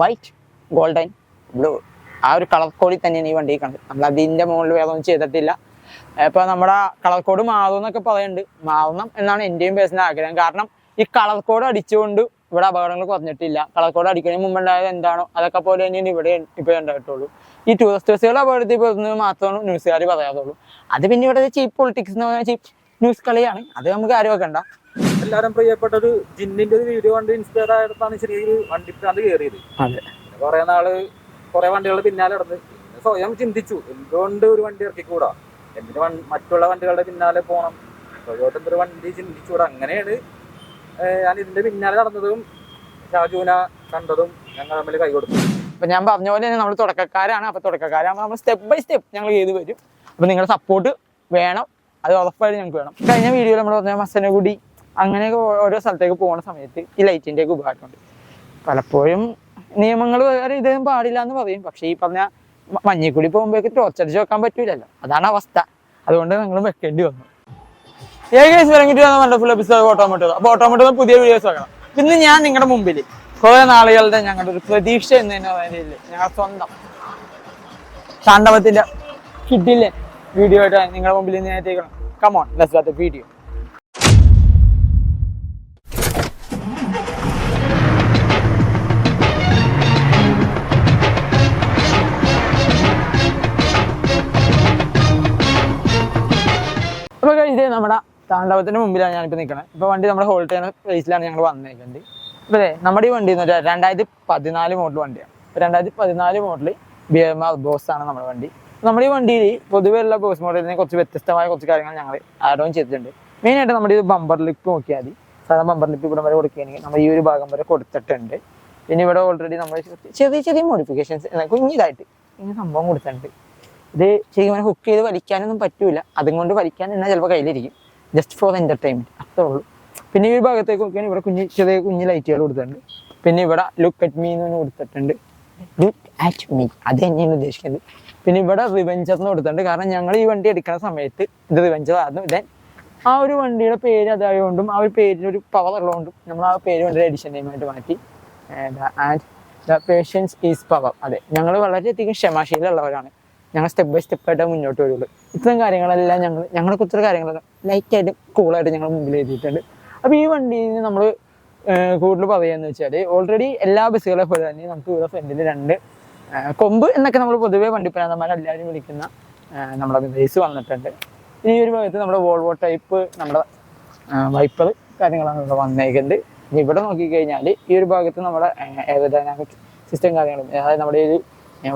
White golden blue ആ ഒരു colour കോഡിൽ തന്നെയാണ് ഈ വണ്ടി കണ്ടത് നമ്മൾ അതിന്റെ മുകളിൽ വേറെ ഒന്നും ചെയ്തിട്ടില്ല. ഇപ്പൊ നമ്മുടെ കളർ കോഡ് മാറും എന്നൊക്കെ പറയുന്നുണ്ട്. മാറണം എന്നാണ് എന്റെയും പേഴ്സണൽ ആഗ്രഹം. കാരണം ഈ കളർ കോഡ് അടിച്ചുകൊണ്ട് ഇവിടെ അപകടങ്ങൾ കുറഞ്ഞിട്ടില്ല. കളർ കോഡ് അടിക്കുന്നതിന് മുമ്പ് ഉണ്ടായത് എന്താണോ അതൊക്കെ പോലെ തന്നെയാണ് ഇവിടെ ഇപ്പൊ ഉണ്ടായിട്ടുള്ളൂ. ഈ ടൂറിസ്റ്റ് ബസ്സുകൾ അപകടത്തിൽ പോകുന്നത് മാത്രമാണ് ന്യൂസുകാർ പറയാറുള്ളൂ. അത് പിന്നെ ഇവിടെ ചീപ്പ് പൊളിറ്റിക്സ് എന്ന് പറഞ്ഞാൽ ചീപ്പ് ന്യൂസ് കളിയാണ്. അത് നമുക്ക് ആരും വെക്കണ്ട. എല്ലാരും പ്രിയപ്പെട്ടത് ജിന്നിന്റെ ഒരു വീഡിയോ കണ്ട് ഇൻസ്പയർ ആയിട്ടാണ് ചെറിയൊരു വണ്ടി ഭ്രാന്ത് കയറിയത് അതെ. കുറെ നാൾ കുറെ വണ്ടികൾ പിന്നാലെ നടന്ന് സ്വയം ചിന്തിച്ചു എന്തുകൊണ്ട് ഒരു വണ്ടി ഇറക്കിക്കൂടാ? എന്തിന് മറ്റുള്ള വണ്ടികളുടെ പിന്നാലെ പോണം? ടൊയോട്ട എന്തൊരു വണ്ടി ചിന്തിച്ചുകൂടാ അങ്ങനെയാണ് ഞാൻ ഇതിന്റെ പിന്നാലെ നടന്നതും ഷാജുവിന കണ്ടതും ഞങ്ങൾ തമ്മിൽ കൈ കൊടുത്തു. അപ്പൊ ഞാൻ പറഞ്ഞ പോലെ തന്നെ നമ്മൾ തുടക്കക്കാരാണ്. അപ്പൊ തുടക്കക്കാരാകുമ്പോൾ നമ്മൾ സ്റ്റെപ്പ് ബൈ സ്റ്റെപ്പ് ഞങ്ങൾ ചെയ്ത് വരും. അപ്പൊ നിങ്ങളുടെ സപ്പോർട്ട് വേണം. അത് ഉറപ്പായിട്ട് ഞങ്ങൾക്ക് വേണം. കഴിഞ്ഞ വീഡിയോയിൽ നമ്മൾ പറഞ്ഞ മസനഗുടി അങ്ങനെയൊക്കെ ഓരോ സ്ഥലത്തേക്ക് പോകുന്ന സമയത്ത് ഈ ലൈറ്റിന്റെ ഒക്കെ ഉപകാരമുണ്ട്. പലപ്പോഴും നിയമങ്ങൾ വേറെ ഇതും പാടില്ല എന്ന് പറയും. പക്ഷേ ഈ പറഞ്ഞ മഞ്ഞിക്കുടി പോകുമ്പോഴേക്ക് ടോർച്ചടിച്ച് വെക്കാൻ പറ്റൂലല്ലോ. അതാണ് അവസ്ഥ. അതുകൊണ്ട് നിങ്ങൾ വെക്കേണ്ടി വന്നു. ഏകദേശം ഇറങ്ങിയിട്ട് വന്ന വണ്ടർഫുൾ എപ്പിസോഡ് ഓട്ടോമോട്ടോ അപ്പൊ ഓട്ടോമോട്ടോ പുതിയ വീഡിയോസ് വെക്കണം. ഇന്ന് ഞാൻ നിങ്ങളുടെ മുമ്പിൽ കുറെ നാളുകളുടെ ഞങ്ങളുടെ ഒരു പ്രതീക്ഷ എന്ന് തന്നെ പറയുന്നില്ലേ ഞങ്ങൾ സ്വന്തം താണ്ഡവത്തിന്റെ കിഡിലെ വീഡിയോ ആയിട്ട് നിങ്ങളുടെ മുമ്പിൽ ഞാൻ കമോൺ ഗോ വീഡിയോ താണ്ഡവത്തിന് മുമ്പിലാണ് ഞാനിപ്പോൾ നിൽക്കുന്നത് ഇപ്പൊ വണ്ടി നമ്മുടെ ഹോൾഡ് ചെയ്യുന്ന പ്ലേസിലാണ് ഞങ്ങൾ വന്നേക്കുന്നത് ഇപ്പോൾ നമ്മുടെ ഈ വണ്ടി എന്ന് വെച്ചാൽ രണ്ടായിരത്തി പതിനാല് മോഡൽ വണ്ടിയാണ്. ഇപ്പോൾ രണ്ടായിരത്തി പതിനാല് model B M R boss ആണ് നമ്മുടെ വണ്ടി. നമ്മുടെ ഈ വണ്ടിയിൽ പൊതുവെയുള്ള ബോസ് മോഡലിനെ കുറച്ച് വ്യത്യസ്തമായ കുറച്ച് കാര്യങ്ങൾ ഞങ്ങൾ ആഡ് ഓൺ ചെയ്തിട്ടുണ്ട്. മെയിൻ ആയിട്ട് നമ്മുടെ ഈ ബമ്പർ ലിപ്പ് നോക്കിയാൽ മതി. സാധാരണ ബമ്പർ ലിപ്പ് ഇവിടെ വരെ കൊടുക്കുകയാണെങ്കിൽ നമ്മൾ ഈ ഒരു ഭാഗം വരെ കൊടുത്തിട്ടുണ്ട്. പിന്നെ ഇവിടെ ഓൾറെഡി നമ്മൾ ചെറിയ ചെറിയ മോഡിഫിക്കേഷൻസ് കുഞ്ഞിതായിട്ട് ഇങ്ങനെ സംഭവം കൊടുത്തിട്ടുണ്ട്. ഇത് ശരിക്കും ഹുക്ക് ചെയ്ത് വലിക്കാനൊന്നും പറ്റൂല. അതും കൊണ്ട് വലിക്കാൻ തന്നെ ചിലപ്പോൾ കയ്യിലിരിക്കും. ജസ്റ്റ് ഫോർ എന്റർടൈൻമെന്റ് അത്രേ ഉള്ളൂ. പിന്നെ ഈ ഭാഗത്തേക്ക് നോക്കിയാൽ ഇവിടെ കുഞ്ഞ് ചെറിയ കുഞ്ഞ് ലൈറ്റുകൾ കൊടുത്തിട്ടുണ്ട്. പിന്നെ ഇവിടെ ലുക്ക് അറ്റ് മീ എന്ന് കൊടുത്തിട്ടുണ്ട്. ലുക്ക് അറ്റ് മീ അത് തന്നെയാണ് ഉദ്ദേശിക്കുന്നത്. പിന്നെ ഇവിടെ റിവെഞ്ചർ എന്ന് കൊടുത്തിട്ടുണ്ട്. കാരണം ഞങ്ങൾ ഈ വണ്ടി എടുക്കുന്ന സമയത്ത് ഇത് റിവെഞ്ചർ ആയിരുന്നു. ദെൻ ആ ഒരു വണ്ടിയുടെ പേര് അതായതുകൊണ്ടും ആ ഒരു പേരിന് ഒരു പവർ ഉള്ളതുകൊണ്ടും നമ്മൾ ആ പേര് കൊണ്ട് എഡിഷൻ നെയിമായിട്ട് മാറ്റി. And the patience is power അതെ ഞങ്ങൾ വളരെയധികം ക്ഷമാശീലമുള്ളവരാണ്. ഞങ്ങൾ സ്റ്റെപ്പ് ബൈ സ്റ്റെപ്പ് ആയിട്ട് മുന്നോട്ട് വരുള്ളൂ. ഇത്തരം കാര്യങ്ങളെല്ലാം ഞങ്ങൾ ഞങ്ങളെ കുറിച്ചുള്ള കാര്യങ്ങളെല്ലാം ലൈറ്റായിട്ട് കൂളായിട്ട് ഞങ്ങൾ മുമ്പിൽ എഴുതിയിട്ടുണ്ട്. അപ്പോൾ ഈ വണ്ടിയിൽ നമ്മൾ കൂടുതൽ പറയുകയെന്ന് വെച്ചാൽ ഓൾറെഡി എല്ലാ ബസ്സുകളെ പോലെ തന്നെ നമുക്ക് ഇവിടെ ഫ്രണ്ടിൽ രണ്ട് കൊമ്പ് എന്നൊക്കെ നമ്മൾ പൊതുവേ വണ്ടിപ്പനാഥന്മാരെല്ലാവരും വിളിക്കുന്ന നമ്മുടെ ബേസ് വന്നിട്ടുണ്ട്. ഈ ഒരു ഭാഗത്ത് നമ്മുടെ വോൾവോ ടൈപ്പ് നമ്മുടെ വൈപ്പർ കാര്യങ്ങളാണ് ഇവിടെ വന്നേക്കുന്നത്. ഇവിടെ നോക്കിക്കഴിഞ്ഞാൽ ഈ ഒരു ഭാഗത്ത് നമ്മുടെ ഏതൊരു സിസ്റ്റം കാര്യങ്ങളും അതായത് നമ്മുടെ ഈ ഒരു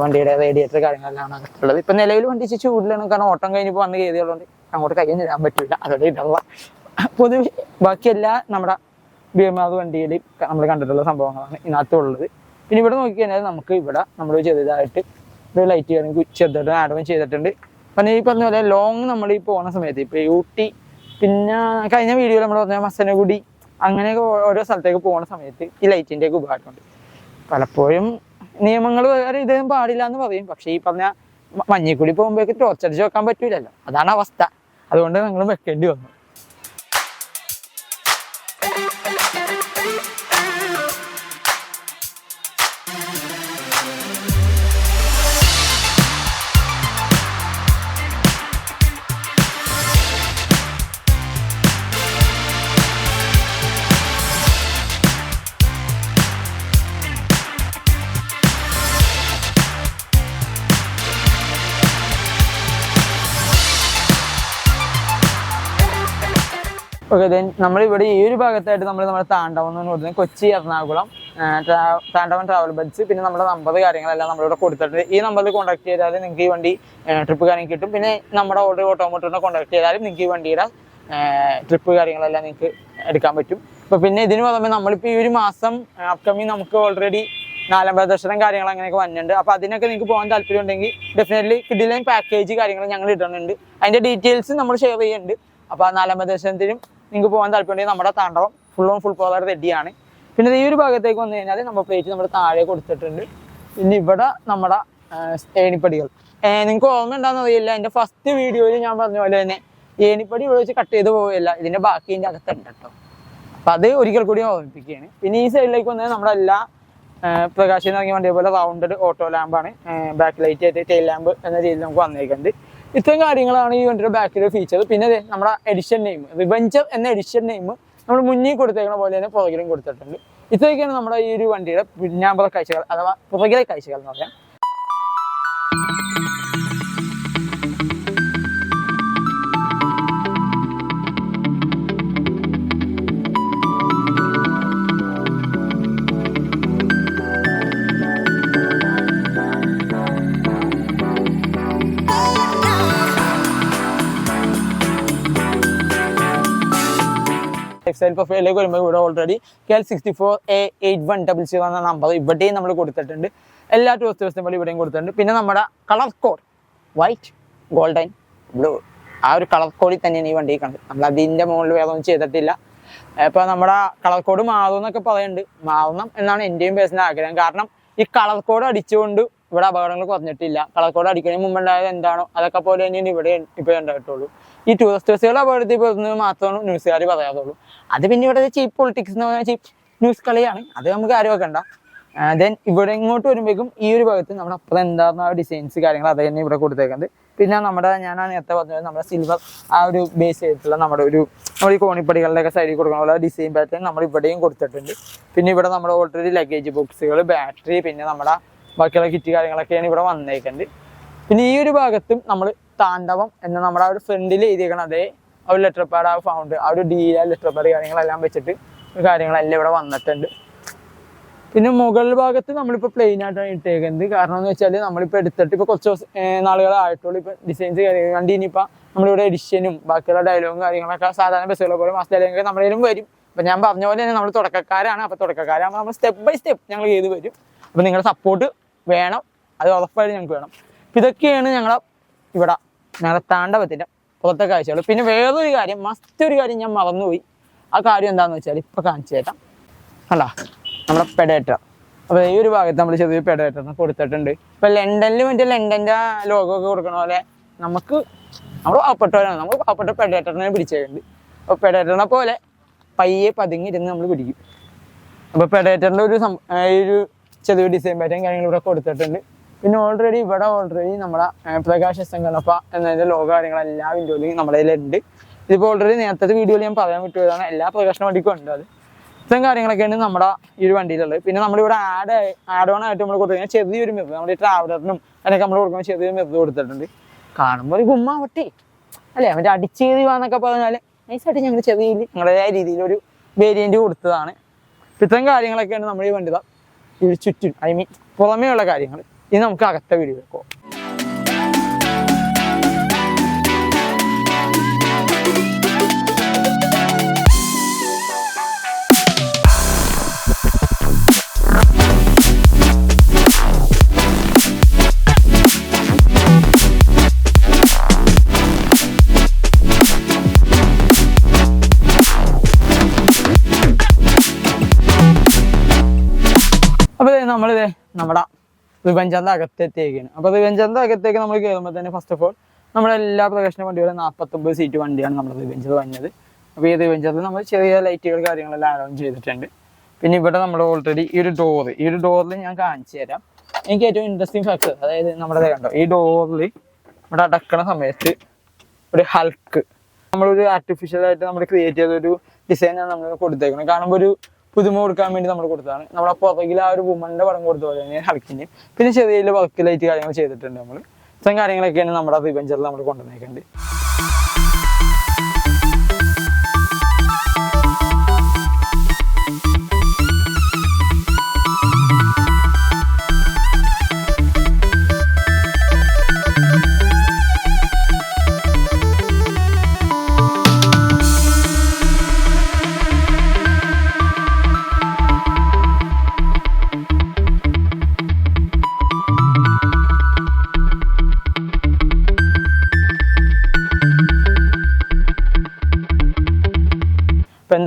വണ്ടിയുടെ റേഡിയേറ്റർ കാര്യങ്ങളെല്ലാം ഉള്ളത് ഇപ്പൊ നിലവിൽ വണ്ടി ഇച്ചിരി ചൂടിലാണ്. കാരണം ഓട്ടം കഴിഞ്ഞപ്പോൾ വന്ന് കയറിയുള്ളതുകൊണ്ട് അങ്ങോട്ട് കയ്യിൽ ഇടാൻ പറ്റില്ല. അതോടെ ഇടുള്ള പൊതുവെ ബാക്കിയെല്ലാ നമ്മുടെ ബി എം ആർ വണ്ടിയിൽ നമ്മൾ കണ്ടിട്ടുള്ള സംഭവങ്ങളാണ് ഇതിനകത്തുള്ളത്. പിന്നെ ഇവിടെ നോക്കിക്കഴിഞ്ഞാൽ നമുക്ക് ഇവിടെ നമ്മൾ ചെറുതായിട്ട് ഒരു ലൈറ്റ് കാര്യങ്ങൾ ചെറുതായിട്ട് ആഡവൻ ചെയ്തിട്ടുണ്ട്. പിന്നെ ഈ പറഞ്ഞ പോലെ ലോങ് നമ്മൾ ഈ പോകുന്ന സമയത്ത് ഇപ്പൊ ഊട്ടി പിന്നെ കഴിഞ്ഞ വീഡിയോയിൽ നമ്മൾ പറഞ്ഞ മസനഗുടി അങ്ങനെയൊക്കെ ഓരോ സ്ഥലത്തേക്ക് പോകുന്ന സമയത്ത് ഈ ലൈറ്റിന്റെ ഒക്കെ ഉപകാരമുണ്ട്. പലപ്പോഴും നിയമങ്ങൾ വേറെ ഇതും പാടില്ല എന്ന് പറയും. പക്ഷേ ഈ പറഞ്ഞ മഞ്ഞിക്കുടി പോകുമ്പോഴേക്ക് ടോർച്ചടിച്ച് വെക്കാൻ പറ്റൂലല്ലോ. അതാണ് അവസ്ഥ. അതുകൊണ്ട് നിങ്ങൾ വെക്കേണ്ടി വന്നു. ഓക്കെ ദെൻ നമ്മളിവിടെ ഈ ഒരു ഭാഗത്തായിട്ട് നമ്മൾ നമ്മുടെ താണ്ടവം എന്ന് പറഞ്ഞാൽ കൊച്ചി എറണാകുളം താണ്ടവൻ ട്രാവൽ ബഡ്സ് പിന്നെ നമ്മുടെ നമ്പർ കാര്യങ്ങളെല്ലാം നമ്മളിവിടെ കൊടുത്തിട്ടുണ്ട്. ഈ നമ്പറിൽ കോൺടാക്ട് ചെയ്താൽ നിങ്ങൾക്ക് ഈ വണ്ടി ട്രിപ്പ് കാര്യം കിട്ടും. പിന്നെ നമ്മുടെ ഓൾറെഡി ഓട്ടോമോട്ടറിനെ കോൺടാക്ട് ചെയ്താലും നിങ്ങൾക്ക് ഈ വണ്ടിയുടെ ട്രിപ്പ് കാര്യങ്ങളെല്ലാം നിങ്ങൾക്ക് എടുക്കാൻ പറ്റും. അപ്പോൾ പിന്നെ ഇതിന് പുറമെ നമ്മളിപ്പോൾ ഈ ഒരു മാസം അപ്കമിങ് നമുക്ക് ഓൾറെഡി നാലാം പ്രദർശനം കാര്യങ്ങൾ അങ്ങനെയൊക്കെ വന്നിട്ടുണ്ട്. അപ്പോൾ അതിനൊക്കെ നിങ്ങൾക്ക് പോകാൻ താല്പര്യം ഉണ്ടെങ്കിൽ ഡെഫിനറ്റ്ലി കിഡിലൈൻ പാക്കേജ് കാര്യങ്ങൾ ഞങ്ങൾ ഇടുന്നുണ്ട്. അതിന്റെ ഡീറ്റെയിൽസ് നമ്മൾ ഷെയർ ചെയ്യുന്നുണ്ട്. അപ്പോൾ ആ നാലാം ദർശനത്തിനും നിങ്ങൾക്ക് പോകാൻ താല്പര്യം ഉണ്ടെങ്കിൽ നമ്മുടെ Thandavam full on full power റെഡിയാണ് പിന്നെ ഈ ഒരു ഭാഗത്തേക്ക് വന്നു കഴിഞ്ഞാൽ നമ്മൾ പ്ലേറ്റ് നമ്മുടെ താഴെ കൊടുത്തിട്ടുണ്ട്. പിന്നെ ഇവിടെ നമ്മുടെ ഏണിപ്പടികൾ. നിങ്ങൾക്ക് ഓർമ്മ ഉണ്ടാകുന്ന അറിയില്ല. എന്റെ ഫസ്റ്റ് വീഡിയോയിൽ ഞാൻ പറഞ്ഞ പോലെ തന്നെ ഏണിപ്പടി ഇവിടെ വെച്ച് കട്ട് ചെയ്ത് പോവുകയല്ല. ഇതിന്റെ ബാക്കി ഇതിന്റെ അകത്തുണ്ട് കേട്ടോ. അപ്പം അത് ഒരിക്കൽ കൂടി ഓർമ്മിപ്പിക്കുകയാണ്. പിന്നെ ഈ സൈഡിലേക്ക് വന്നാൽ നമ്മുടെ എല്ലാ പ്രകാശം ഇറങ്ങിയ വണ്ടിയെ പോലെ റൗണ്ടഡ് ഓട്ടോ ലാമ്പാണ് ബാക്ക് ലൈറ്റ് ആയിട്ട് ടെയിൽ ലാമ്പ് എന്ന രീതിയിൽ നമുക്ക് വന്നേക്കുന്നുണ്ട്. ഇത്രയും കാര്യങ്ങളാണ് ഈ വണ്ടിയുടെ ബാക്കിലെ ഫീച്ചർ പിന്നെ നമ്മുടെ എഡിഷൻ നെയിം റിവഞ്ചർ എന്ന എഡിഷൻ നെയിം നമ്മൾ മുന്നിൽ കൊടുത്തേക്കുന്ന പോലെ തന്നെ പുറകിലും കൊടുത്തിട്ടുണ്ട്. ഇത്രയൊക്കെയാണ് നമ്മുടെ ഈ ഒരു വണ്ടിയുടെ പിന്നാമ്പുറ കാഴ്ചകൾ അഥവാ പുറകിലെ കാഴ്ചകൾ എന്ന് പറയാം. ടെക്സ്റ്റൈൽ പ്രൊഫൈലിലേക്ക് വരുമ്പോൾ ഇവിടെ already K L sixty four A eight one double zero എന്ന നമ്പർ ഇവിടെയും നമ്മൾ കൊടുത്തിട്ടുണ്ട്. എല്ലാ ടൂറിസ്റ്റ് പോലെ ഇവിടെയും കൊടുത്തിട്ടുണ്ട്. പിന്നെ നമ്മുടെ colour code white golden blue ആ ഒരു കളർ കോഡിൽ തന്നെയാണ് ഈ വണ്ടി കണ്ടത് നമ്മൾ അതിന്റെ മുകളിൽ വേറെ ഒന്നും ചെയ്തിട്ടില്ല. ഇപ്പോൾ നമ്മുടെ കളർ കോഡ് മാറും എന്നൊക്കെ പറയുന്നുണ്ട്. മാറണം എന്നാണ് എന്റെയും പേഴ്സണൽ ആഗ്രഹം. കാരണം ഈ കളർ കോഡ് അടിച്ചുകൊണ്ട് ഇവിടെ അപകടങ്ങൾ കുറഞ്ഞിട്ടില്ല. കളക്കോട് അടിക്കണേ മുമ്പ് ഉണ്ടായത് എന്താണോ അതൊക്കെ പോലെ തന്നെയാണ് ഇവിടെ ഇപ്പോൾ ഉണ്ടായിട്ടുള്ളൂ. ഈ ടൂറിസ്റ്റ് ബസ്സുകൾ അപകടത്തിൽ പോകുന്നത് മാത്രമാണ് ന്യൂസുകാർ പറയാറുള്ളൂ. അത് പിന്നെ ഇവിടെ ചീപ്പ് പൊളിറ്റിക്സ് എന്ന് പറഞ്ഞാൽ ചീപ്പ് ന്യൂസ് കളിയാണ്. അത് നമുക്ക് ആരും വെക്കണ്ട. ദെൻ ഇവിടെ ഇങ്ങോട്ട് വരുമ്പോഴേക്കും ഈ ഒരു ഭാഗത്ത് നമ്മുടെ അപ്പുറം എന്താണെന്ന ആ ഡിസൈൻസ് കാര്യങ്ങൾ അത് തന്നെ ഇവിടെ കൊടുത്തേക്കുന്നത്. പിന്നെ നമ്മുടെ ഞാൻ നേരത്തെ പറഞ്ഞത് നമ്മുടെ സിൽവർ ആ ഒരു ബേസ് ചെയ്തിട്ടുള്ള നമ്മുടെ ഒരു നമ്മുടെ ഈ കോണിപ്പടികളുടെ ഒക്കെ സൈഡിൽ കൊടുക്കുന്ന പോലെ ഡിസൈൻ പാറ്റേൺ നമ്മൾ ഇവിടെയും കൊടുത്തിട്ടുണ്ട്. പിന്നെ ഇവിടെ നമ്മുടെ ഓൾറെഡി ലഗേജ് ബോക്സുകൾ ബാറ്ററി പിന്നെ നമ്മുടെ ബാക്കിയുള്ള കിറ്റ് കാര്യങ്ങളൊക്കെയാണ് ഇവിടെ വന്നേക്കുന്നത് പിന്നെ ഈ ഒരു ഭാഗത്തും നമ്മൾ താണ്ഡവം എന്ന നമ്മുടെ ആ ഒരു ഫ്രണ്ടിൽ എഴുതിയേക്കണം അതേ ആ ഒരു ലെറ്റർ പാഡ് ആ ഫൗണ്ട് ആ ഒരു ഡീല ലെറ്റർ പാഡ് കാര്യങ്ങളെല്ലാം വെച്ചിട്ട് കാര്യങ്ങളെല്ലാം ഇവിടെ വന്നിട്ടുണ്ട്. പിന്നെ മുകൾ ഭാഗത്ത് നമ്മളിപ്പോൾ പ്ലെയിൻ ആയിട്ടാണ് ഇട്ടേക്കുന്നത് കാരണം എന്ന് വെച്ചാൽ നമ്മളിപ്പോൾ എടുത്തിട്ട് ഇപ്പോൾ കുറച്ച് നാളുകളായിട്ടുള്ളൂ ഇപ്പോൾ ഡിസൈൻസ് കാര്യങ്ങൾ കണ്ടി ഇനിയിപ്പോൾ നമ്മളിവിടെ എഡിഷനും ബാക്കിയുള്ള ഡയലോഗും കാര്യങ്ങളൊക്കെ സാധാരണ ബസ്സുകളെ പോലെ മാസ് നമ്മളേലും വരും. അപ്പം ഞാൻ പറഞ്ഞ പോലെ തന്നെ നമ്മൾ തുടക്കക്കാരാണ്. അപ്പോൾ തുടക്കക്കാരാകുമ്പോൾ നമ്മൾ സ്റ്റെപ്പ് ബൈ സ്റ്റെപ്പ് ഞങ്ങൾ ചെയ്ത് വരും. അപ്പോൾ നിങ്ങളുടെ സപ്പോർട്ട് വേണം. അത് ഉറപ്പായിട്ട് ഞങ്ങൾക്ക് വേണം. ഇതൊക്കെയാണ് ഞങ്ങളെ ഇവിടെ ഞങ്ങളുടെ താണ്ഡവത്തിന്റെ പുറത്തെ കാഴ്ചകൾ. പിന്നെ വേറൊരു കാര്യം മസ്റ്റ് ഒരു കാര്യം ഞാൻ മറന്നുപോയി. ആ കാര്യം എന്താണെന്ന് വെച്ചാൽ ഇപ്പോൾ കാണിച്ചു തരാം. അല്ല നമ്മുടെ പെഡേറ്റർ അപ്പോൾ ഈ ഒരു ഭാഗത്ത് നമ്മൾ ചെറിയ പെഡേറ്ററിന് കൊടുത്തിട്ടുണ്ട്. ഇപ്പൊ ലണ്ടനിൽ മറ്റേ ലണ്ടന്റെ ലോഗോ കൊടുക്കണ പോലെ നമുക്ക് നമ്മൾ പാവപ്പെട്ടവരാണ്. നമ്മൾ പാവപ്പെട്ട പെഡേറ്ററിനെ പിടിച്ചിട്ടുണ്ട് അപ്പോൾ പെഡേറ്ററിനെ പോലെ പയ്യെ പതുങ്ങിരുന്ന് നമ്മൾ പിടിക്കും. അപ്പോൾ പെഡേറ്ററിന്റെ ഒരു ഒരു ചെറിയ ഡിസൈൻ പാറ്റേൺ കാര്യങ്ങൾ കൊടുത്തിട്ടുണ്ട്. പിന്നെ ഓൾറെഡി ഇവിടെ ഓൾറെഡി നമ്മുടെ പ്രകാശ സംഘടനപ്പ എന്നതിന്റെ ലോഗോ കാര്യങ്ങളും എല്ലാ വിൻഡോയിലും നമ്മുടെ ഇതിലുണ്ട് ഇതിപ്പോൾ ഓൾറെഡി നേരത്തെ വീഡിയോയിൽ ഞാൻ പറയാൻ വിട്ടുപോയതാണ്. എല്ലാ പ്രകാശന വണ്ടിക്കും ഉണ്ട് അത്. ഇത്തരം കാര്യങ്ങളൊക്കെയാണ് നമ്മുടെ ഈ ഒരു വണ്ടിയിലുള്ളത്. പിന്നെ നമ്മളിവിടെ ആഡ് ആഡ് ഓൺ ആയിട്ട് നമ്മൾ കൊടുക്കുന്നത് ചെറിയൊരു മെബ് നമ്മുടെ ട്രാവലറിനും അതിനൊക്കെ നമ്മൾ കൊടുക്കുന്ന ചെറിയൊരു മെബ് കൊടുത്തിട്ടുണ്ട്. കാണുമ്പോൾ ഒരു ഗുമ്മാവട്ടെ അല്ലേ? മറ്റേ അടിച്ചേറി വാന്നൊക്കെ പറഞ്ഞാൽ നൈസായിട്ട് ഞങ്ങൾ ചെറിയ ഞങ്ങളുടേതായ രീതിയിലൊരു വേരിയന്റ് കൊടുത്തതാണ്. ഇത്തരം കാര്യങ്ങളൊക്കെയാണ് നമ്മൾ ഈ വണ്ടി ഇത് ചുറ്റും ഐ മീൻ പുറമേ ഉള്ള കാര്യങ്ങൾ ഇനി നമുക്ക് അകത്ത വീഡിയോ നമ്മുടെ റിവഞ്ചന്റെ അകത്തെത്തിയേക്കാണ് അപ്പോൾ റിവഞ്ചന്റെ അകത്തേക്ക് നമ്മൾ കയറുമ്പോൾ തന്നെ ഫസ്റ്റ് ഓഫ് ഓൾ നമ്മുടെ എല്ലാ പ്രവേശന വണ്ടികളും നാൽപ്പത്തൊമ്പത് സീറ്റ് വണ്ടിയാണ് നമ്മുടെ റിവഞ്ചർ വന്നത്. അപ്പോൾ ഈ റിവഞ്ചറിൽ നമ്മൾ ചെറിയ ലൈറ്റുകൾ കാര്യങ്ങളെല്ലാം അറേഞ്ച് ചെയ്തിട്ടുണ്ട്. പിന്നെ ഇവിടെ നമ്മൾ ഓൾറെഡി ഈ ഒരു ഡോറ് ഈ ഒരു ഡോറിൽ ഞാൻ കാണിച്ചു തരാം. എനിക്ക് ഏറ്റവും ഇൻട്രസ്റ്റിംഗ് ഫാക്ടർ അതായത് നമ്മുടെ കണ്ടോ ഈ ഡോറിൽ ഇവിടെ അടക്കണ സമയത്ത് ഒരു ഹൾക്ക് നമ്മളൊരു ആർട്ടിഫിഷ്യൽ ആയിട്ട് നമ്മൾ ക്രിയേറ്റ് ചെയ്ത ഒരു ഡിസൈനാണ് നമ്മൾ കൊടുത്തേക്കുന്നത് കാണുമ്പോൾ ഒരു പുതുമ കൊടുക്കാൻ വേണ്ടി നമ്മൾ കൊടുത്തതാണ്. നമ്മളെ പുറകിൽ ആ ഒരു വുമന്റെ പടം കൊടുത്ത പോലെ തന്നെ ഹൾക്കിന്റെ പിന്നെ ചെറിയ വർക്ക് ലൈറ്റ് കാര്യങ്ങൾ ചെയ്തിട്ടുണ്ട് നമ്മൾ ഇത്തരം കാര്യങ്ങളൊക്കെയാണ് നമ്മുടെ റിവെഞ്ചറിൽ നമ്മൾ കൊണ്ടുവന്നേക്കുന്നത്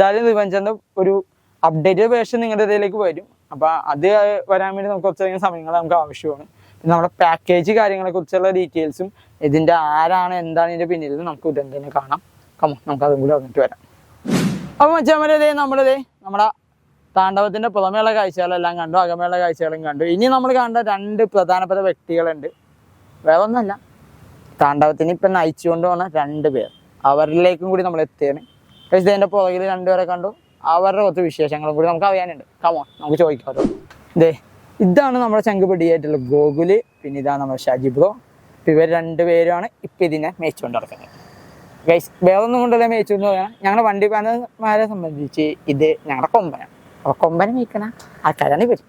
എന്തായാലും റിവഞ്ചറിന്റെ ഒരു അപ്ഡേറ്റഡ് വേർഷൻ നിങ്ങളുടെ ഇതിലേക്ക് വരും. അപ്പൊ അത് വരാൻ വേണ്ടി നമുക്ക് കുറച്ചധികം സമയങ്ങൾ നമുക്ക് ആവശ്യമാണ്. പിന്നെ നമ്മുടെ പാക്കേജ് കാര്യങ്ങളെ കുറിച്ചുള്ള ഡീറ്റെയിൽസും ഇതിന്റെ ആരാണ് എന്താണ് ഇതിന്റെ പിന്നിൽ നമുക്ക് ഉടൻ തന്നെ കാണാം. കമോ നമുക്ക് അതും കൂടി വന്നിട്ട് വരാം. അപ്പൊ മച്ചാമരേ നമ്മളിതേ നമ്മുടെ താണ്ഡവത്തിന്റെ പുറമേയുള്ള കാഴ്ചകളെല്ലാം കണ്ടു അകമേയുള്ള കാഴ്ചകളും കണ്ടു. ഇനി നമ്മൾ കണ്ട രണ്ട് പ്രധാനപ്പെട്ട വ്യക്തികളുണ്ട്. വേറെ ഒന്നല്ല താണ്ഡവത്തിന് ഇപ്പം നയിച്ചുകൊണ്ട് പോകുന്ന രണ്ട് പേർ. അവരിലേക്കും കൂടി നമ്മൾ എത്തിയാണ് ഇതിന്റെ പുറകിൽ രണ്ടുപേരെ കണ്ടു. അവരുടെ കുറച്ച് വിശേഷങ്ങളും കൂടി നമുക്ക് അറിയാനുണ്ട്. കമോ നമുക്ക് ചോദിക്കാമല്ലോ ദേ ഇതാണ് നമ്മുടെ ചങ്കുപടിയായിട്ടുള്ള ഗോകുൽ പിന്നെ ഇതാണ് നമ്മുടെ ഷാജി ബ്രോ. ഇവർ രണ്ടുപേരുമാണ് ഇപ്പം ഇതിനെ മേച്ചുകൊണ്ട് നടക്കുന്നത് ഗൈസ് വേറൊന്നും കൊണ്ടല്ലേ മേച്ചു എന്ന് പറയാം. ഞങ്ങളുടെ വണ്ടി പാനന്മാരെ സംബന്ധിച്ച് ഇത് ഞങ്ങളുടെ കൊമ്പനാണ് അപ്പോൾ കൊമ്പനെ മേക്കണ ആൾക്കാരാണ് ഇവർ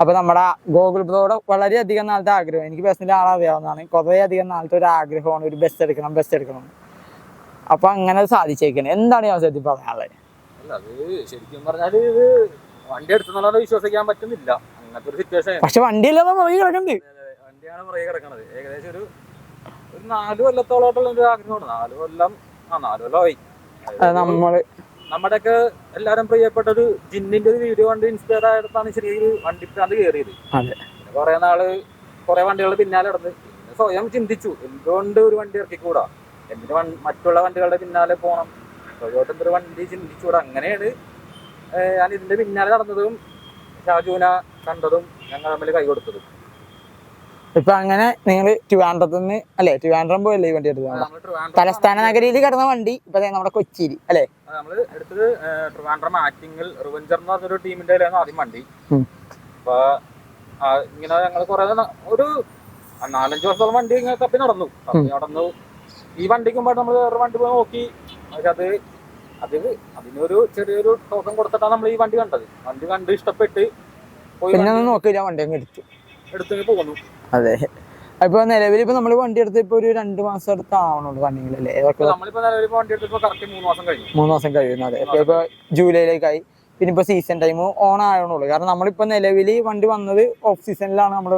അപ്പോൾ നമ്മുടെ ഗോകുൽ ബ്രോയുടെ വളരെയധികം നാളത്തെ ആഗ്രഹം. എനിക്ക് ബസ്സിന്റെ ആളറിയാവുന്നതാണ്. കുറേ അധികം നാളത്തെ ഒരു ആഗ്രഹമാണ് ഒരു ബസ് എടുക്കണം ബസ് എടുക്കണം. അപ്പോൾ അങ്ങനെ സാധിച്ചേക്കണേ. എന്താണ് ഈ അവസരത്തിൽ പറയാനുള്ളത്? ശരിക്കും പറഞ്ഞാൽ ഇത് വണ്ടി എടുത്തുന്നുള്ളത് വിശ്വസിക്കാൻ പറ്റുന്നില്ല. അങ്ങനത്തെ ഒരു സിറ്റുവേഷൻ പക്ഷെ വണ്ടിയില്ലാതെ മുറിയിൽ കിടക്കണ്ട്. വണ്ടിയാണ് പുറകെ കിടക്കണത്. ഏകദേശം ഒരു ഒരു നാല് കൊല്ലത്തോളമായിട്ടുള്ള ഒരു ആഗ്രഹമാണ്. നാല് കൊല്ലം ആ നാല് കൊല്ലമായി നമ്മൾ നമ്മുടെയൊക്കെ എല്ലാരും പ്രിയപ്പെട്ട ഒരു ജിന്നിന്റെ ഒരു വീഡിയോ കണ്ട് ഇൻസ്പയർ ആയിട്ടാണ് ശരിക്കും വണ്ടി ഭ്രാന്ത് കയറിയത് കുറെ നാൾ കുറെ വണ്ടികൾ പിന്നാലെ നടന്ന്. സ്വയം ചിന്തിച്ചു. എന്തുകൊണ്ട് ഒരു വണ്ടി ഇറക്കിക്കൂടാ? എന്തിന് വൺ- മറ്റുള്ള വണ്ടികളുടെ പിന്നാലെ പോകണം ടൊയോട്ട എന്തൊരു വണ്ടി ചിന്തിച്ചുകൂടാ അങ്ങനെയാണ് ഞാൻ ഇതിന്റെ പിന്നാലെ നടന്നതും ഷാജുവിന കണ്ടതും ഞങ്ങൾ തമ്മിൽ കൈ കൊടുത്തതും. ഇപ്പൊ അങ്ങനെ നിങ്ങൾ ട്രിവാൻഡ്രത്ത് നിന്ന് അല്ലെ ട്രിവാൻഡ്രം പോയല്ലേ ഈ വണ്ടി എടുത്തത്? തലസ്ഥാന നഗരിയിൽ കിടന്ന വണ്ടി ഇപ്പൊ നമ്മുടെ കൊച്ചിയിൽ അല്ലെ? നമ്മൾ എടുത്തത് ട്രിവാൻഡ്രം ആക്ടിങ്ങിൽ റിവഞ്ചർ എന്ന് പറഞ്ഞൊരു ടീമിന്റെ ആദ്യം വണ്ടി. അപ്പൊ ഇങ്ങനെ ഞങ്ങൾ കുറെ ഒരു നാലഞ്ച് വർഷത്തോളം വണ്ടി ഇങ്ങനെ തപ്പി നടന്നു. തപ്പി നടന്നു. ഈ വണ്ടിക്ക് മുമ്പായിട്ട് നമ്മൾ വേറെ വണ്ടി പോയി നോക്കി. പക്ഷെ അത് അതിന് അതിനൊരു ചെറിയൊരു ടോക്കൺ കൊടുത്തിട്ടാണ് നമ്മൾ ഈ വണ്ടി കണ്ടത്. വണ്ടി കണ്ട് ഇഷ്ടപ്പെട്ട് പോയി പിന്നെ ഒന്നും നോക്കില്ല വണ്ടി അങ്ങ് എടുത്തു. എടുത്തു പോകുന്നു അതെ. ഇപ്പൊ നിലവിൽ ഇപ്പൊ നമ്മൾ വണ്ടി എടുത്ത് ഇപ്പൊ ഒരു രണ്ട് മാസം അടുത്ത് ആവണുള്ളൂ കറക്റ്റ് മൂന്ന് മാസം കഴിഞ്ഞു. മൂന്ന് മാസം കഴിയുന്നു അതെ. ഇപ്പൊ ഇപ്പൊ ജൂലൈയിലേക്കായി. പിന്നെ ഇപ്പൊ സീസൺ ടൈം ഓൺ ആവണുള്ളൂ. കാരണം നമ്മളിപ്പോ നിലവിൽ വണ്ടി വന്നത് ഓഫ് സീസണിലാണ് നമ്മൾ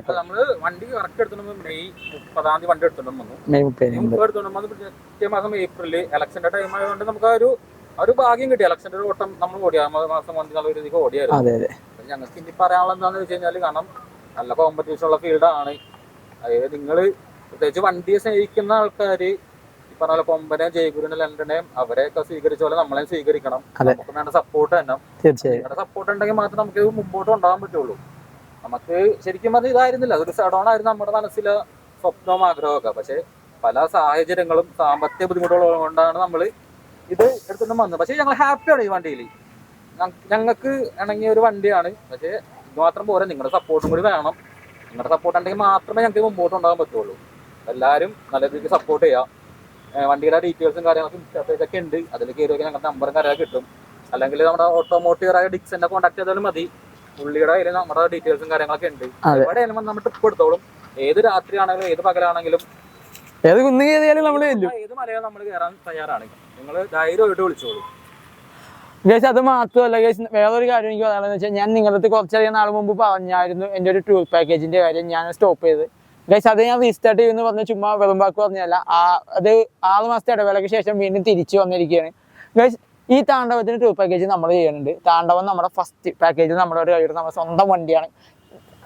അപ്പൊ നമ്മൾ വണ്ടി കറക്റ്റ് എടുത്തിട്ട് മെയ് മുപ്പതാം തീയതി വണ്ടി എടുത്തിട്ടും വന്നു. മെയ് നമുക്ക് എടുത്തോണ്ട് പിറ്റേ മാസം ഏപ്രിൽ ഇലക്ഷന്റെ ടൈം ആയതുകൊണ്ട് നമുക്ക് ആ ഒരു ഒരു ഭാഗ്യം കിട്ടി. ഇലക്ഷന്റെ ഒരു ഓട്ടം നമ്മൾ ഓടിയ മാസം വണ്ടി നല്ല രീതിക്ക് ഓടിയായിരുന്നു. ഞങ്ങൾക്ക് ഇനി പറയാനുള്ള എന്താന്ന് വെച്ച് കഴിഞ്ഞാൽ കാരണം നല്ല കോമ്പറ്റീഷൻ ഉള്ള ഫീൽഡാണ് അതായത് നിങ്ങൾ പ്രത്യേകിച്ച് വണ്ടിയെ സ്നേഹിക്കുന്ന ആൾക്കാര് ഈ പറഞ്ഞ പോലെ കൊമ്പനെ ജയഗുരുനെ ലണ്ടനെയും അവരെയൊക്കെ സ്വീകരിച്ച പോലെ നമ്മളെയും സ്വീകരിക്കണം. നമുക്ക് വേണ്ട സപ്പോർട്ട് തന്നെ. സപ്പോർട്ട് ഉണ്ടെങ്കിൽ മാത്രമേ നമുക്ക് മുമ്പോട്ട് കൊണ്ടുപോകാൻ പറ്റുള്ളൂ. നമുക്ക് ശരിക്കും പറഞ്ഞാൽ ഇതായിരുന്നില്ല. അതൊരു സഡോണായിരുന്നു നമ്മുടെ മനസ്സിലെ സ്വപ്നവും ആഗ്രഹമൊക്കെ പക്ഷെ പല സാഹചര്യങ്ങളും സാമ്പത്തിക ബുദ്ധിമുട്ടുകൾ കൊണ്ടാണ് നമ്മൾ ഇത് എടുത്തുകൊണ്ട് വന്നത്. പക്ഷേ ഞങ്ങൾ ഹാപ്പിയാണ് ഈ വണ്ടിയിൽ ഞങ്ങൾക്ക് ഇണങ്ങിയ ഒരു വണ്ടിയാണ്. പക്ഷേ ഇത് മാത്രം പോരാ. നിങ്ങളുടെ സപ്പോർട്ടും കൂടി വേണം. നിങ്ങളുടെ സപ്പോർട്ട് ഉണ്ടെങ്കിൽ മാത്രമേ ഞങ്ങൾക്ക് മുമ്പോട്ട് ഉണ്ടാകാൻ പറ്റുള്ളൂ. എല്ലാവരും നല്ല രീതിക്ക് സപ്പോർട്ട് ചെയ്യാം. വണ്ടിയുടെ ഡീറ്റെയിൽസും കാര്യങ്ങളൊക്കെ ഒക്കെ ഉണ്ട്. അതിൽ കയറി ഞങ്ങളുടെ നമ്പറും കാര്യമൊക്കെ കിട്ടും. അല്ലെങ്കിൽ നമ്മുടെ ഓട്ടോമോട്ടീവറായ ഡിക്സിനെ കോൺടാക്ട് ചെയ്താലും മതി. പുള്ളിയുടെ കയ്യിൽ നമ്മുടെ ഡീറ്റെയിൽസും കാര്യങ്ങളൊക്കെ ഉണ്ട്. എവിടെ ആയാലും നമ്മൾ ട്രിപ്പ് എടുത്തോളും. ഏത് രാത്രിയാണെങ്കിലും ഏത് പകലാണെങ്കിലും. ഏത് കുന്നു കയറിയാലും നമ്മൾ ചെല്ലും. ഏത് മലയാളം നമ്മൾ കയറാൻ തയ്യാറാണ്. നിങ്ങൾ ധൈര്യമായിട്ട് വിളിച്ചോളൂ. ഗേസ് അത് മാത്രമല്ല ഗേസ് വേറൊരു കാര്യം എനിക്ക് പറയാനുള്ളത് വെച്ചാൽ ഞാൻ നിങ്ങളുടെ അടുത്ത് കുറച്ചധികം നാൾ മുമ്പ് പറഞ്ഞായിരുന്നു എന്റെ ഒരു ടൂർ പാക്കേജിന്റെ കാര്യം ഞാൻ സ്റ്റോപ്പ് ചെയ്ത്. ഗൈസ് അത് ഞാൻ റീസ്റ്റാർട്ട് ചെയ്യുമെന്ന് പറഞ്ഞ ചുമ്മാ വെളുമ്പാക്ക് പറഞ്ഞല്ല ആ അത് ആറ് മാസത്തെ ഇടവേളയ്ക്ക് ശേഷം വീണ്ടും തിരിച്ചു വന്നിരിക്കുകയാണ്. ഗൈസ് ഈ താണ്ഡവത്തിന് ടൂർ പാക്കേജ് നമ്മൾ ചെയ്യുന്നുണ്ട്. താണ്ഡവം നമ്മുടെ ഫസ്റ്റ് പാക്കേജ് നമ്മുടെ ഒരു കഴിവ് നമ്മുടെ സ്വന്തം വണ്ടിയാണ്.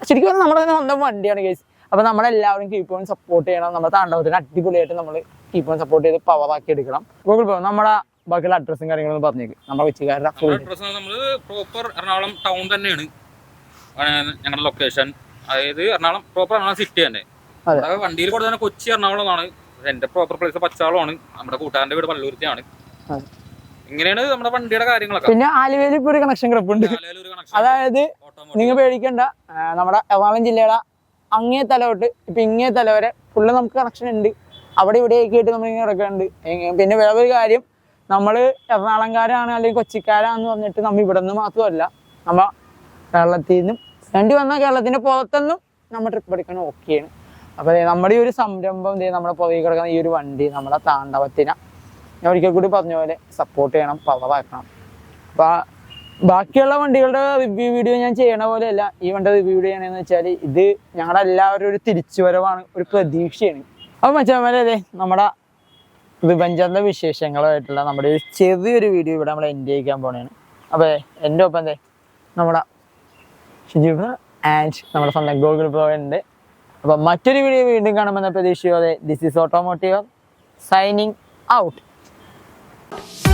ശരിക്കും പറഞ്ഞാൽ നമ്മുടെ തന്നെ സ്വന്തം വണ്ടിയാണ് കേസ് അപ്പോൾ നമ്മളെല്ലാവരും കീപ്പ് ഓൺ സപ്പോർട്ട് ചെയ്യണം. നമ്മുടെ താണ്ഡവത്തിന് അടിപൊളിയായിട്ട് നമ്മൾ കീപ്പ് ഓൺ സപ്പോർട്ട് ചെയ്ത് പവറാക്കി എടുക്കണം. ഗൂഗിൾ പേ നമ്മുടെ ബാക്കിയുള്ള അഡ്രസ്സും കാര്യങ്ങളും പറഞ്ഞേക്ക്. നമ്മുടെ വെച്ചുകാരുടെ പ്രോപ്പർ എറണാകുളം ടൗൺ തന്നെയാണ്. ഞങ്ങളുടെ ലൊക്കേഷൻ അതായത് എറണാകുളം പ്രോപ്പർ എറണാകുളം സിറ്റി തന്നെ. വണ്ടിയിൽ കൂടെ തന്നെ കൊച്ചി എറണാകുളമാണ്. എന്റെ പ്രോപ്പർ പ്ലേസ് പച്ചാളമാണ് നമ്മുടെ കൂട്ടുകാരന്റെ വീട് പള്ളൂരത്തിയാണ് അതെ. ഇങ്ങനെയാണ് നമ്മുടെ വണ്ടിയുടെ കാര്യങ്ങളൊക്കെ. പിന്നെ ആലുവയിൽ ഒരു കണക്ഷൻ കിടപ്പുണ്ട് ഒരു അതായത്. നിങ്ങൾ പേടിക്കണ്ട. നമ്മുടെ എറണാകുളം ജില്ലയുടെ അങ്ങേ തല തൊട്ട് ഇപ്പൊ ഇങ്ങേ തല വരെ ഫുള്ള് നമുക്ക് കണക്ഷൻ ഉണ്ട്. അവിടെ ഇവിടെയൊക്കെ ആയിട്ട് നമ്മൾ ഇങ്ങനെ കിടക്കുന്നുണ്ട് പിന്നെ വേറൊരു കാര്യം നമ്മൾ എറണാകുളംകാരാണ് അല്ലെങ്കിൽ കൊച്ചിക്കാരാന്ന് പറഞ്ഞിട്ട് നമ്മ ഇവിടെ നിന്ന് മാത്രമല്ല നമ്മ കേരളത്തിൽ നിന്നും വേണ്ടി വന്ന കേരളത്തിന്റെ പുറത്തുനിന്നും നമ്മൾ ട്രിപ്പ് എടുക്കാൻ ഓക്കെയാണ് അപ്പൊ ദേ നമ്മുടെ ഈ ഒരു സംരംഭം നമ്മുടെ പുറകെ കിടക്കുന്ന ഈ ഒരു വണ്ടി നമ്മുടെ താണ്ഡവത്തിനെ ഞാൻ ഒരിക്കൽ കൂടി പറഞ്ഞ പോലെ സപ്പോർട്ട് ചെയ്യണം പവറാക്കണം അപ്പൊ ബാക്കിയുള്ള വണ്ടികളുടെ റിവ്യൂ വീഡിയോ ഞാൻ ചെയ്യണ പോലെയല്ല ഈ വണ്ടി റിവ്യൂ വീഡിയോ ചെയ്യണമെന്ന് വെച്ചാൽ ഇത് ഞങ്ങളുടെ എല്ലാവരും ഒരു തിരിച്ചുവരവാണ് ഒരു പ്രതീക്ഷയാണ്. അപ്പൊ മച്ചാമാരെ അതെ നമ്മുടെ റിവഞ്ചറിന്റെ വിശേഷങ്ങളുമായിട്ടുള്ള നമ്മുടെ ഒരു ചെറിയൊരു വീഡിയോ ഇവിടെ നമ്മൾ എൻഡ് ചെയ്യിക്കാൻ പോണേണ്. അപ്പൊ എന്റെ ഒപ്പം അതെ നമ്മുടെ ഷിജീബ് ആൻഡ് നമ്മുടെ സ്വന്തം ഗൂഗിൾ പ്രോ ഉണ്ട്. അപ്പൊ മറ്റൊരു വീഡിയോ വീണ്ടും കാണുമെന്ന പ്രതീക്ഷയോടെ this is automotive signing out Oh.